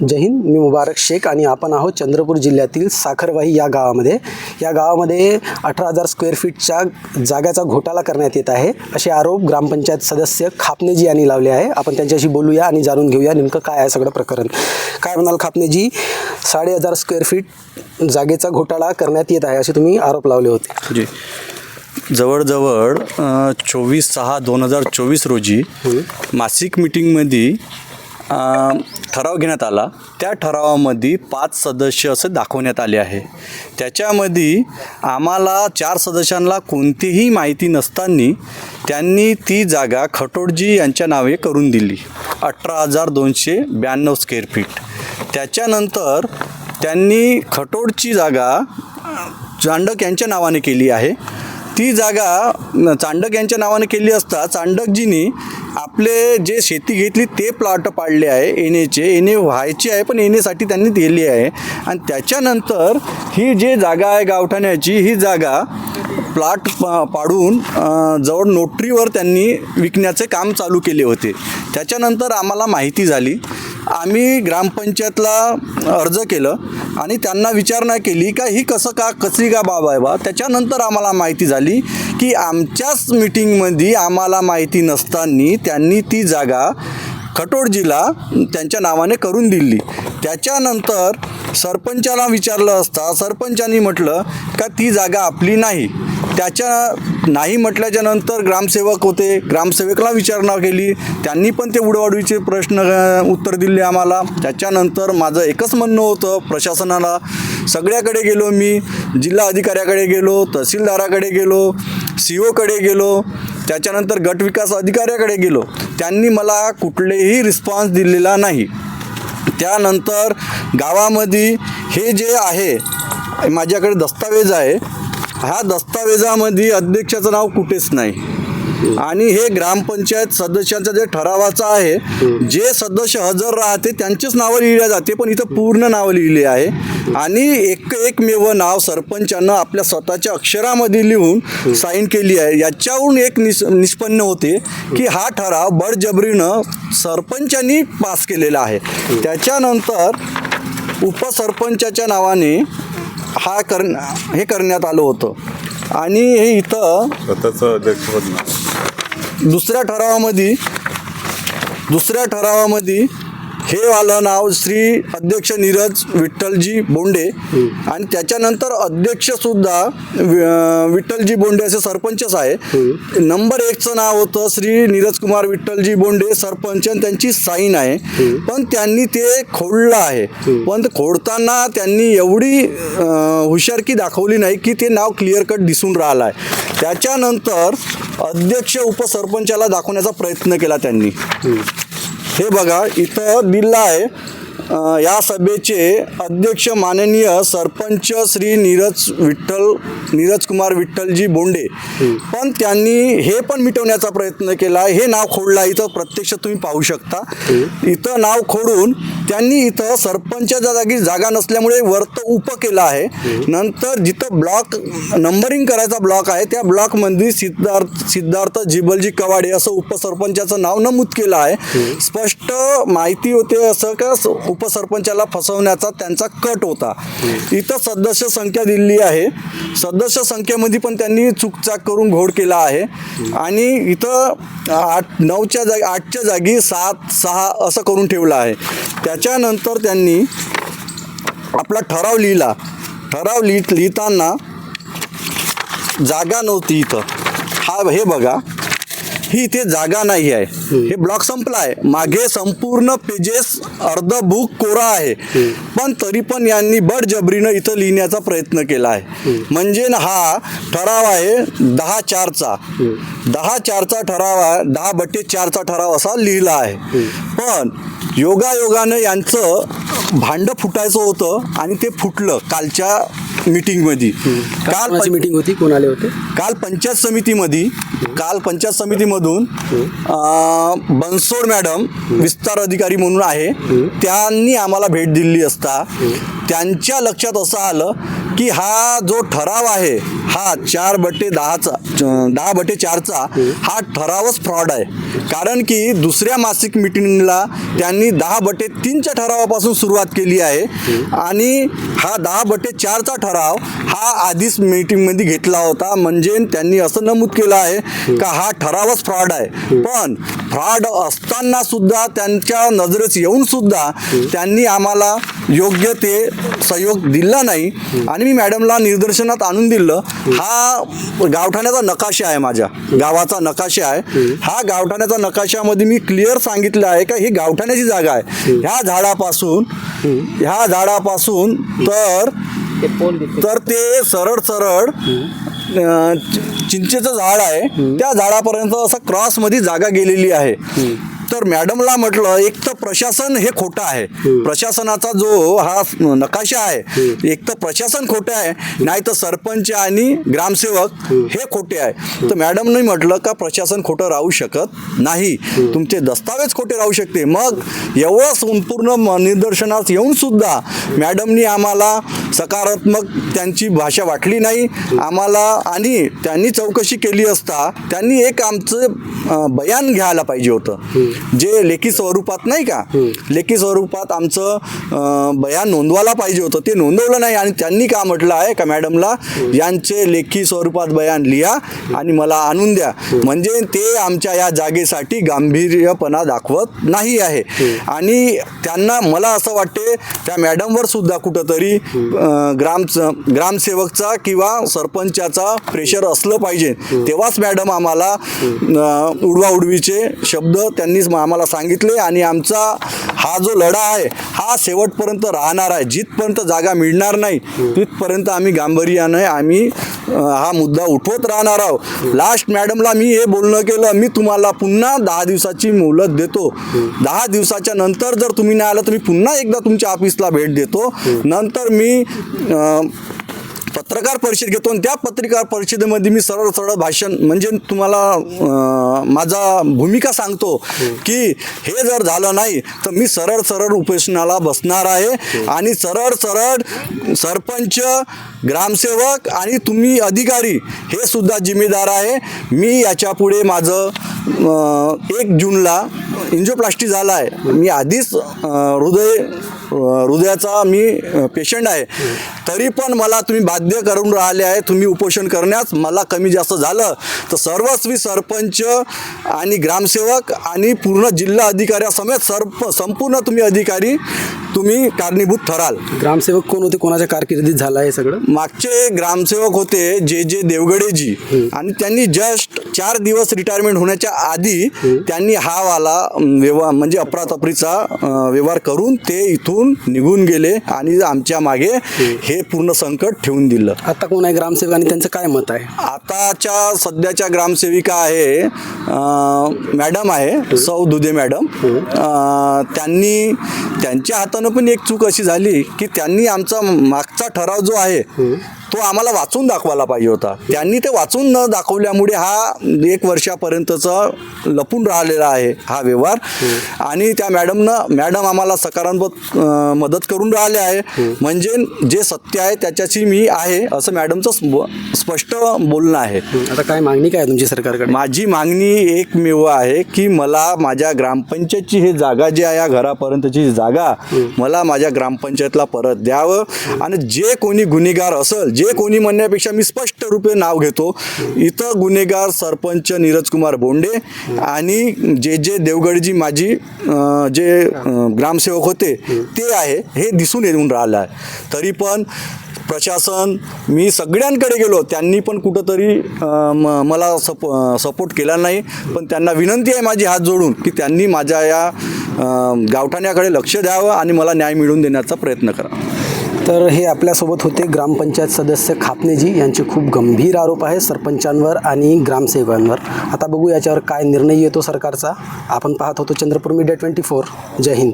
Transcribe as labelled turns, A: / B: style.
A: जय हिंद मी मुबारक शेख आणि आपण आहोत चंद्रपूर जिल्ह्यातील साखरवाही या गावामध्ये. या गावामध्ये अठरा हजार स्क्वेअर फीटच्या जागाचा घोटाळा करण्यात येत आहे. असे आरोप ग्रामपंचायत सदस्य खापनेजी यांनी लावले आहे. आपण त्यांच्याशी बोलूया आणि जाणून घेऊया नेमकं काय आहे सगळं प्रकरण. काय म्हणाल खापनेजी? साडे हजार स्क्वेअर फीट जागेचा घोटाळा करण्यात येत आहे असे तुम्ही आरोप लावले होते.
B: जी. जवळजवळ चोवीस सहा दोन हजार चोवीस रोजी मासिक मिटिंगमध्ये ठराव घेण्यात आला. त्या ठरावामध्ये पाच सदस्य असे दाखवण्यात आले आहे. त्याच्यामध्ये आम्हाला चार सदस्यांना कोणतीही माहिती नसताना त्यांनी ती जागा खटोडजी यांच्या नावे करून दिली. अठरा हजार दोनशे ब्याण्णव स्क्वेअर फीट त्याच्यानंतर त्यांनी खटोडची जागा चांडक यांच्या नावाने केली आहे. ती जागा चांडक यांच्या नावाने केली असता चांडकजींनी आपले जे शेती घेतली ते प्लॉट पाडले आहे एनेचे एने व्हायचे आहे पण एनेसाठी त्यांनी दिली आहे. आणि त्याच्यानंतर ही जी जागा आहे गावठाण्याची ही जागा प्लॉट पाडून जवळ नोटरीवर त्यांनी विकण्याचे काम चालू केले होते. त्याच्यानंतर आम्हाला माहिती झाली. आम्ही ग्रामपंचायतला अर्ज केलं आणि त्यांना विचारणा केली का ही कसं का कसली का बाब आहे बा? त्याच्यानंतर आम्हाला माहिती झाली की आमच्याच मिटिंगमध्ये आम्हाला माहिती नसताना त्यांनी ती जागा खटोडजीला त्यांच्या नावाने करून दिली. त्याच्यानंतर सरपंचाला विचारलं असता सरपंचानी म्हटलं का ती जागा आपली नाही. त्याच्या नाही म्हटल्याच्या नंतर ग्रामसेवक होते. ग्रामसेवकला विचारणा केली. त्यांनी पण ते उडवाडवीचे प्रश्न उत्तर दिले आम्हाला. त्याच्यानंतर माझं एकच म्हणणं होतं प्रशासनाला. सगळ्याकडे गेलो मी. जिल्हा अधिकाऱ्याकडे गेलो तहसीलदाराकडे गेलो सी ओकडे गेलो. त्याच्यानंतर गट विकास अधिकाऱ्याकडे गेलो. त्यांनी मला कुठलेही रिस्पॉन्स दिलेला नाही. त्यानंतर गावामध्ये हे जे आहे माझ्याकडे दस्तावेज आहे ह्या दस्तावेजामध्ये अध्यक्षाचं नाव कुठेच नाही. आणि हे ग्रामपंचायत सदस्यांचं जे ठरावाचं आहे जे सदस्य हजर राहते त्यांचेच नावं लिहिल्या जाते पण इथं पूर्ण नावं लिहिली आहे. आणि एक एकमेव नाव सरपंचानं आपल्या स्वतःच्या अक्षरामध्ये लिहून साईन केली आहे. याच्यावरून एक निस निष्पन्न होते की हा ठराव बळजबरीनं सरपंचांनी पास केलेला आहे. त्याच्यानंतर उपसरपंचाच्या नावाने हा कर हे करण्यात आलं होतं. आणि हे इथं
C: स्वतःचं अध्यक्षपद नाही.
B: दुसऱ्या ठरावामध्ये दुसऱ्या ठरावामध्ये हे वालं नाव श्री अध्यक्ष नीरज विठ्ठलजी बोंडे. आणि त्याच्यानंतर अध्यक्षसुद्धा वि- अं, विठ्ठलजी बोंडे असे सरपंचच आहे. नंबर एकचं नाव होतं श्री नीरज कुमार विठ्ठलजी बोंडे सरपंच आणि त्यांची साईन आहे. पण त्यांनी ते खोडलं आहे. पण खोडताना त्यांनी एवढी हुशारकी दाखवली नाही की ते नाव क्लिअर कट दिसून राहिलं आहे. त्याच्यानंतर अध्यक्ष उपसरपंचाला दाखवण्याचा प्रयत्न केला त्यांनी. हे बघा इथं दिलं आहे. या सभेचे अध्यक्ष माननीय सरपंच श्री नीरज विठ्ठल नीरज कुमार विठ्ठलजी बोंडे. पण त्यांनी हे पण मिटवण्याचा प्रयत्न केला हे नाव खोडलं. इथं प्रत्यक्ष तुम्ही पाहू शकता. इथं नाव खोडून त्यांनी इथं सरपंचाच्या जागी जागा नसल्यामुळे वर्त उप केलं आहे. नंतर जिथं ब्लॉक नंबरिंग करायचा ब्लॉक आहे त्या ब्लॉकमध्ये सिद्धार्थ सिद्धार्थ जिबलजी कवाडे असं उपसरपंचाचं नाव नमूद केलं आहे. स्पष्ट माहिती होते असं का? उपसरपंचाला फसवण्याचा त्यांचा कट होता. इथं सदस्य संख्या दिलेली आहे. सदस्य संख्येमध्ये पण त्यांनी चुकचाक करून घोड केला आहे. आणि इथं आठ नऊच्या जागी आठच्या जागी सात सहा असं करून ठेवलं आहे. त्याच्यानंतर त्यांनी आपला ठराव लिहिला. ठराव लिहित लिहिताना जागा नव्हती इथं. हा हे बघा. ही इथे जागा नाही आहे. हे ब्लॉक संपला आहे मागे संपूर्ण पेजेस अर्ध बुक कोरा आहे. पण तरी पण यांनी बडजबरीनं इथं लिहिण्याचा प्रयत्न केला आहे. म्हणजे ना हा ठराव आहे दहा चारचा दहा चारचा ठराव आहे दहा बट्टे चारचा ठराव असा लिहिला आहे. पण योगायोगानं यांचं भांडं फुटायचं होतं आणि ते फुटलं. कालच्या मीटिंगमध्ये काल
A: माझी मीटिंग होती? कोण आले होते?
B: काल पंचायत समितीमध्ये काल पंचायत समितीमधून अं, बनसोड मॅडम विस्तार अधिकारी म्हणून आहे. त्यांनी आम्हाला भेट दिली असता. त्यांच्या लक्षात असं आलं की हा जो ठराव आहे हा चार बटे दहाचा च- दहा बटे चारचा हा ठरावच फ्रॉड आहे. कारण की दुसऱ्या मासिक मिटिंगला त्यांनी दहा बटे तीनच्या ठरावापासून सुरुवात केली आहे. आणि हा दहा बटे चारचा ठराव हा आधीच मीटिंगमध्ये घेतला होता. म्हणजे त्यांनी असं नमूद केलं आहे का हा ठरावच फ्रॉड आहे. पण फ्रॉड असताना सुद्धा त्यांच्या नजरेस येऊन सुद्धा त्यांनी आम्हाला योग्य ते सहयोग दिला नाही. आणि मी मॅडमला निदर्शनात आणून दिलं. हा गावठाण्याचा नकाशा आहे माझ्या. गावाचा नकाशा आहे. हा गावठाण्याचा नकाशामध्ये मी क्लिअर सांगितलं आहे का ही गावठाण्याची जागा आहे. ह्या झाडापासून ह्या झाडापासून तर तर ते सरळ सरळ चिंचेचं झाड आहे. त्या झाडापर्यंत असं क्रॉसमध्ये जागा गेलेली आहे. तर मॅडमला म्हटलं एक तर प्रशासन हे खोटं आहे. प्रशासनाचा जो हा नकाशा आहे एक तर प्रशासन खोटं आहे नाही तर सरपंच आणि ग्रामसेवक हे खोटे आहे. तर मॅडमने म्हटलं का प्रशासन खोटं राहू शकत नाही. तुमचे दस्तावेज खोटे राहू शकते. मग एवढं संपूर्ण निदर्शनास येऊन सुद्धा मॅडमनी आम्हाला सकारात्मक त्यांची भाषा वाटली नाही. आम्हाला आणि त्यांनी चौकशी केली असता त्यांनी एक आमचं बयान घ्यायला पाहिजे होतं. जे लेखी स्वरूपात नाही का? लेखी स्वरूपात आमचं बयान नोंदवायला पाहिजे होतं. ते नोंदवलं नाही आणि त्यांनी का म्हटलं आहे का मॅडमला? यांचे लेखी स्वरूपात बयान लिहा आणि मला आणून द्या. म्हणजे ते आमच्या या जागेसाठी गांभीर्यपणा दाखवत नाही आहे. आणि त्यांना मला असं वाटते त्या मॅडमवर सुद्धा कुठंतरी ग्राम ग्रामसेवकचा किंवा सरपंचाचा प्रेशर असलं पाहिजे. तेव्हाच मॅडम आम्हाला उडवाउडवीचे शब्द त्यांनीच आम्हाला सांगितले आणि आमचा हा जो लढा आहे हा शेवटपर्यंत राहणार आहे. जिथपर्यंत जागा मिळणार नाही तिथपर्यंत आम्ही गांभीर्याने आम्ही हा मुद्दा उठवत राहणार आहोत. लास्ट मॅडमला मी हे बोलणं केलं मी तुम्हाला पुन्हा दहा दिवसाची मुदत देतो. दहा दिवसाच्या नंतर जर तुम्ही नाही आलं तर मी पुन्हा एकदा तुमच्या ऑफिसला भेट देतो. नंतर मी पत्रकार परिषद घेतो आणि त्या पत्रकार परिषदेमध्ये मी सरळ सरळ भाषण म्हणजे तुम्हाला माझा भूमिका सांगतो की हे जर झालं नाही तर मी सरळ सरळ उपोषणाला बसणार आहे आणि सरळ सरळ सरपंच ग्रामसेवक आणि तुम्ही अधिकारी हे सुद्धा जिम्मेदार आहे. मी याच्यापुढे माझं एक जूनला इंजोप्लास्टी झाला आहे मी आधीच हृदय हृदयाचा मी पेशंट आहे. तरी पण मला तुम्ही बाध्य करून राहिले आहे तुम्ही उपोषण करण्यास. मला कमी जास्त झालं तर सर्वस्वी सरपंच आणि ग्रामसेवक आणि पूर्ण जिल्हा अधिकाऱ्यासमेत सर्प संपूर्ण तुम्ही अधिकारी तुम्ही कारणीभूत ठराल.
A: ग्रामसेवक कोण होते? कोणाच्या कारकिर्दीत झालं हे सगळं?
B: मागचे ग्रामसेवक होते जे जे देवगडेजी. आणि त्यांनी जस्ट चार दिवस रिटायरमेंट होण्याच्या आधी त्यांनी हा वाला व्यवहार म्हणजे अफरातफरीचा अं, व्यवहार करून ते इथून निघून गेले आणि आमच्या मागे हे पूर्ण संकट ठेवून दिलं.
A: आता कोण आहे ग्रामसेवक आणि त्यांचं काय मत आहे?
B: आताच्या सध्याच्या ग्रामसेविका आहे मॅडम आहे सौ दुधे मॅडम. त्यांनी त्यांच्या हातानं पण एक चूक अशी झाली की त्यांनी आमचा मागचा ठराव जो आहे तो आम्हाला वाचून दाखवायला पाहिजे होता. त्यांनी ते वाचून न दाखवल्यामुळे हा एक वर्षापर्यंतचा लपून राहिलेला आहे हा व्यवहार. आणि त्या मॅडमनं मॅडम आम्हाला सकारात्मक मदत करून राहिले आहे. म्हणजे जे सत्य आहे त्याच्याशी मी आहे असं मॅडमचं स्प- स्पष्ट बोलणं आहे.
A: आता काय मागणी काय तुमची सरकारकडे?
B: माझी मागणी एकमेव आहे की मला माझ्या ग्रामपंचायतची ही जागा जी आहे या घरापर्यंतची जागा मला माझ्या ग्रामपंचायतला परत द्यावं. आणि जे कोणी गुन्हेगार असेल जे कोणी म्हणण्यापेक्षा मी स्पष्ट रूपे नाव घेतो इथं गुन्हेगार सरपंच नीरज कुमार बोंडे आणि जे जे देवगडजी माझी जे ग्रामसेवक होते ते आहे हे दिसून येऊन राहिलं आहे. तरी पण प्रशासन मी सगळ्यांकडे गेलो त्यांनी पण कुठंतरी मला सप सपोर्ट केला नाही पण त्यांना विनंती आहे माझी हात जोडून की त्यांनी माझ्या या गावठाण्याकडे लक्ष द्यावं आणि मला न्याय मिळवून देण्याचा प्रयत्न करा
A: तर हे आपल्यासोबत होते ग्रामपंचायत सदस्य खापनेजी. यांचे खूप गंभीर आरोप आहे सरपंचांवर आणि ग्रामसेवकांवर. आता बघू याच्यावर काय निर्णय येतो सरकारचा. आपण पाहत होतो चंद्रपूर मीडिया ट्वेंटी फोर. जय हिंद.